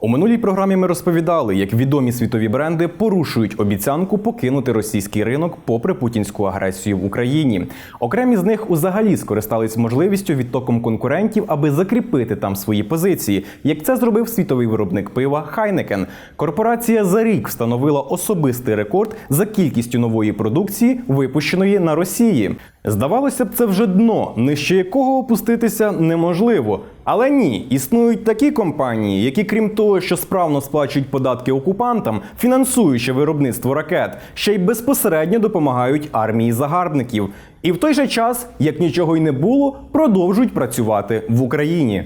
У минулій програмі ми розповідали, як відомі світові бренди порушують обіцянку покинути російський ринок попри путінську агресію в Україні. Окремі з них узагалі скористались можливістю відтоком конкурентів, аби закріпити там свої позиції, як це зробив світовий виробник пива Хайнекен. Корпорація за рік встановила особистий рекорд за кількістю нової продукції, випущеної на Росії. Здавалося б, це вже дно, нижче якого опуститися неможливо. Але ні, існують такі компанії, які, крім того, що справно сплачують податки окупантам, фінансуючи виробництво ракет, ще й безпосередньо допомагають армії загарбників. І в той же час, як нічого й не було, продовжують працювати в Україні.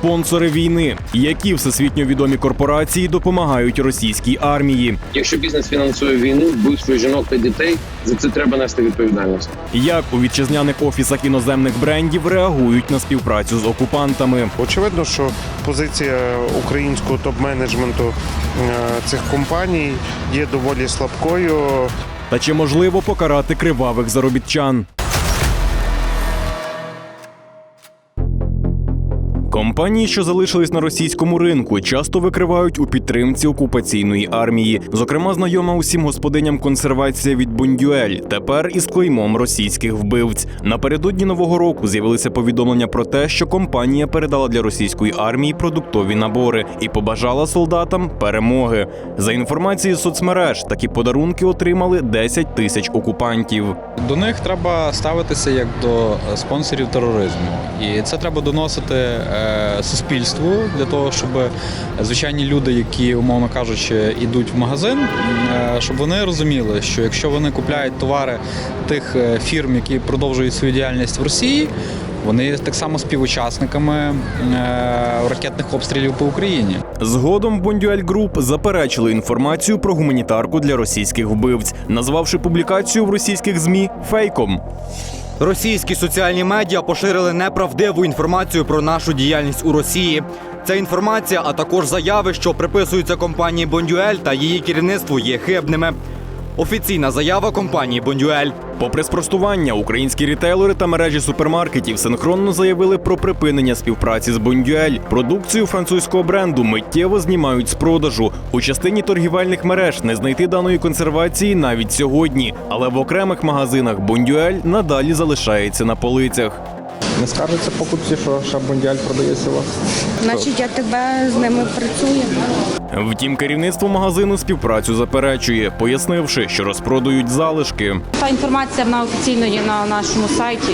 Спонсори війни, які всесвітньо відомі корпорації допомагають російській армії. Якщо бізнес фінансує війну, вбивство жінок та дітей, за це треба нести відповідальність. Як у вітчизняних офісах іноземних брендів реагують на співпрацю з окупантами? Очевидно, що позиція українського топ-менеджменту е, цих компаній є доволі слабкою. Та чи можливо покарати кривавих заробітчан? Компанії, що залишились на російському ринку, часто викривають у підтримці окупаційної армії. Зокрема, знайома усім господиням консервація від Бундюель, тепер із клеймом російських вбивць. Напередодні нового року з'явилися повідомлення про те, що компанія передала для російської армії продуктові набори і побажала солдатам перемоги. За інформацією соцмереж, такі подарунки отримали 10 тисяч окупантів. До них треба ставитися як до спонсорів тероризму, і це треба доносити е, суспільству для того, щоб звичайні люди, які умовно кажучи, йдуть в магазин, е, щоб вони розуміли, що якщо вони купляють товари тих е, фірм, які продовжують свою діяльність в Росії. Вони так само співучасниками е, ракетних обстрілів по Україні. Згодом Бондюель Груп заперечили інформацію про гуманітарку для російських вбивць, назвавши публікацію в російських змі фейком. Російські соціальні медіа поширили неправдиву інформацію про нашу діяльність у Росії. Ця інформація, а також заяви, що приписуються компанії Бондюель та її керівництву, є хибними. Офіційна заява компанії Бондюель. Попри спростування, українські рітейлери та мережі супермаркетів синхронно заявили про припинення співпраці з Бондюель. Продукцію французького бренду миттєво знімають з продажу. У частині торгівельних мереж не знайти даної консервації навіть сьогодні, але в окремих магазинах Бондюель надалі залишається на полицях. Не скажеться покупці, що ще Бондіаль продається у вас? Значить, я тебе з ними працюю. Втім, керівництво магазину співпрацю заперечує, пояснивши, що розпродають залишки. Та інформація вона офіційно є на нашому сайті.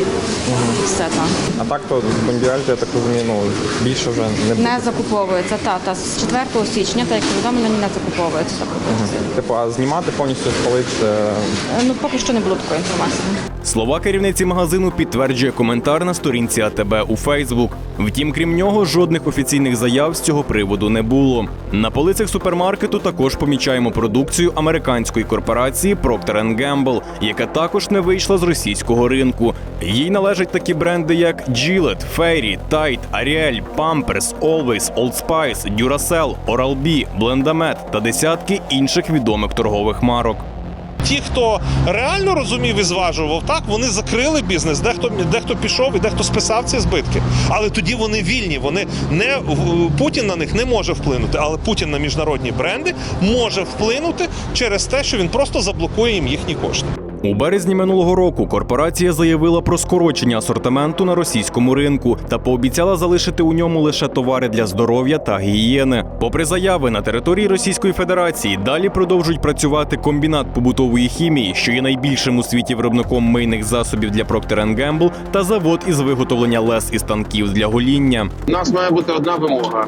Все там. А так то Бондіаль, я так розумію, ну більше вже не буде. Не закуповується. Та, та з 4 січня, так як повідомлено, не закуповується. та продукція. Типу, а знімати повністю з полиць це Е, Ну, поки що не було такої інформації. Слова керівниці магазину підтверджує коментар на сторінці АТБ у Фейсбук. Втім, крім нього, жодних офіційних заяв з цього приводу не було. На полицях супермаркету також помічаємо продукцію американської корпорації Procter Gamble, яка також не вийшла з російського ринку. Їй належать такі бренди, як Gillette, Fairy, Tide, Ariel, Pampers, Always, Old Spice, Duracell, Oral-B, Blendamed та десятки інших відомих торгових марок. Ті, хто реально розумів і зважував, так вони закрили бізнес. Дехто дехто пішов і дехто списав ці збитки. Але тоді вони вільні. Вони не Путін на них не може вплинути. Але Путін на міжнародні бренди може вплинути через те, що він просто заблокує їм їхні кошти. У березні минулого року корпорація заявила про скорочення асортименту на російському ринку та пообіцяла залишити у ньому лише товари для здоров'я та гігієни. Попри заяви на території Російської Федерації, далі продовжують працювати комбінат побутової хімії, що є найбільшим у світі виробником мийних засобів для Procter Gamble, та завод із виготовлення лес і станків для гоління. У нас має бути одна вимога.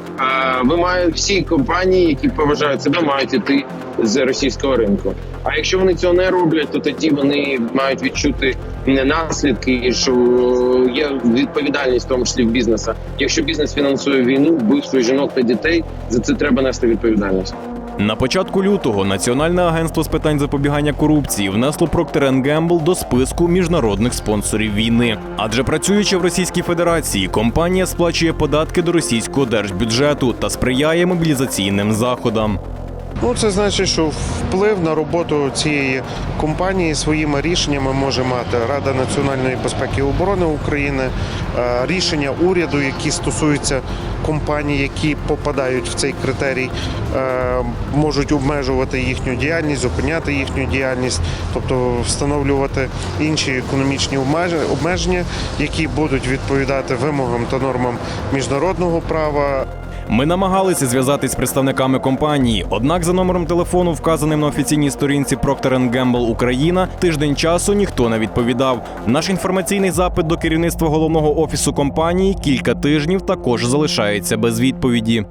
Ви мають всі компанії, які поважають себе, мають іти з російського ринку. А якщо вони цього не роблять, то тоді вони мають відчути наслідки, і що є відповідальність в тому числі в бізнеса. Якщо бізнес фінансує війну, вбивство жінок та дітей, за це треба нести відповідальність. На початку лютого Національне агентство з питань запобігання корупції внесло Procter Gamble до списку міжнародних спонсорів війни. Адже працюючи в Російській Федерації, компанія сплачує податки до російського держбюджету та сприяє мобілізаційним заходам. Ну, це значить, що вплив на роботу цієї компанії своїми рішеннями може мати Рада національної безпеки і оборони України, е, рішення уряду, які стосуються компаній, які попадають в цей критерій, е, можуть обмежувати їхню діяльність, зупиняти їхню діяльність, тобто встановлювати інші економічні обмеження, які будуть відповідати вимогам та нормам міжнародного права, Ми намагалися зв'язатись з представниками компанії, однак за номером телефону, вказаним на офіційній сторінці Procter Gamble Україна, тиждень часу ніхто не відповідав. Наш інформаційний запит до керівництва головного офісу компанії кілька тижнів також залишається без відповіді.